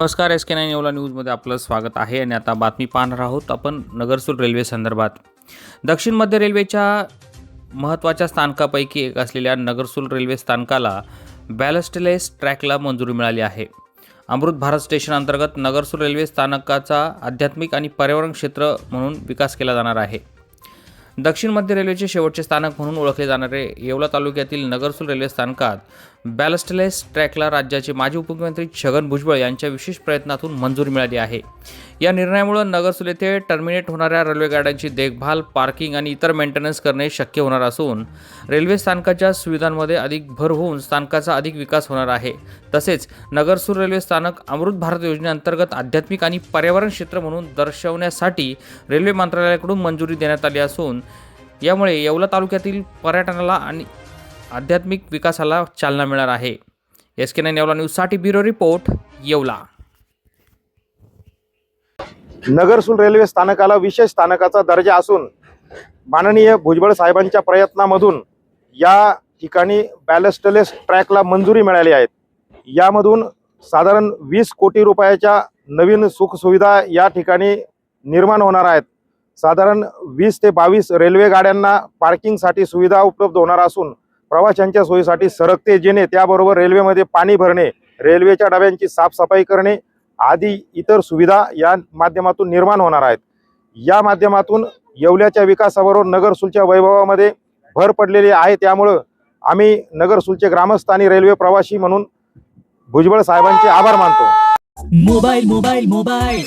नमस्कार S K nine एवला न्यूजमध्ये आपलं स्वागत आहे आणि आता बातमी पाहणार आहोत आपण नगरसूल रेल्वे संदर्भात. दक्षिण मध्य रेल्वेच्या महत्त्वाच्या स्थानकापैकी एक असलेल्या नगरसूल रेल्वे स्थानकाला बॅलस्टलेस ट्रॅकला मंजुरी मिळाली आहे. अमृत भारत स्टेशन अंतर्गत नगरसूल रेल्वे स्थानकाचा आध्यात्मिक आणि पर्यावरण क्षेत्र म्हणून विकास केला जाणार आहे. दक्षिण मध्य रेल्वेचे शेवटचे स्थानक म्हणून ओळखले जाणारे येवला तालुक्यातील नगरसूल रेल्वे स्थानकात बॅलस्टलेस ट्रॅकला राज्याचे माजी उपमुख्यमंत्री छगन भुजबळ यांच्या विशेष प्रयत्नातून मंजुरी मिळाली आहे. या निर्णयामुळे नगरसूल येथे टर्मिनेट होणाऱ्या रेल्वे गाड्यांची देखभाल पार्किंग आणि इतर मेंटेनन्स करणे शक्य होणार असून रेल्वे स्थानकाच्या सुविधांमध्ये अधिक भर होऊन स्थानकाचा अधिक विकास होणार आहे. तसेच नगरसूल रेल्वे स्थानक अमृत भारत योजनेअंतर्गत आध्यात्मिक आणि पर्यावरण क्षेत्र म्हणून दर्शवण्यासाठी रेल्वे मंत्रालयाकडून मंजुरी देण्यात आली असून यामुळे येवला तालुक्यातील पर्यटनाला आणि आध्यात्मिक विकासाला चालना मिळणार आहे. एस के नाईन येवला न्यूजसाठी bureau report Yeola. Nagarsul railway स्थानकाला विशेष स्थानकाचा दर्जा असून माननीय भुजबळ साहेबांच्या प्रयत्नामधून या ठिकाणी बॅलेस्टलेस ट्रॅकला मंजुरी मिळाली आहेत यामधून साधारण वीस कोटी रुपयाच्या नवीन सुखसुविधा या ठिकाणी निर्माण होणार आहेत. साधारण वीस ते बावीस रेल्वे गाड्यांना पार्किंगसाठी सुविधा उपलब्ध होणार असून प्रवाशांच्या सोयीसाठी सरकते जेणे त्याबरोबर रेल्वेमध्ये पाणी भरणे रेल्वेच्या डब्यांची साफसफाई करणे आदी इतर सुविधा या माध्यमातून निर्माण होणार आहेत. या माध्यमातून येवल्याच्या विकासाबरोबर नगरसूलच्या वैभवामध्ये भर पडलेली आहे. त्यामुळं आम्ही नगरसूलचे ग्रामस्थ आणि रेल्वे प्रवासी म्हणून भुजबळ साहेबांचे आभार मानतो. Mobile mobile mobile.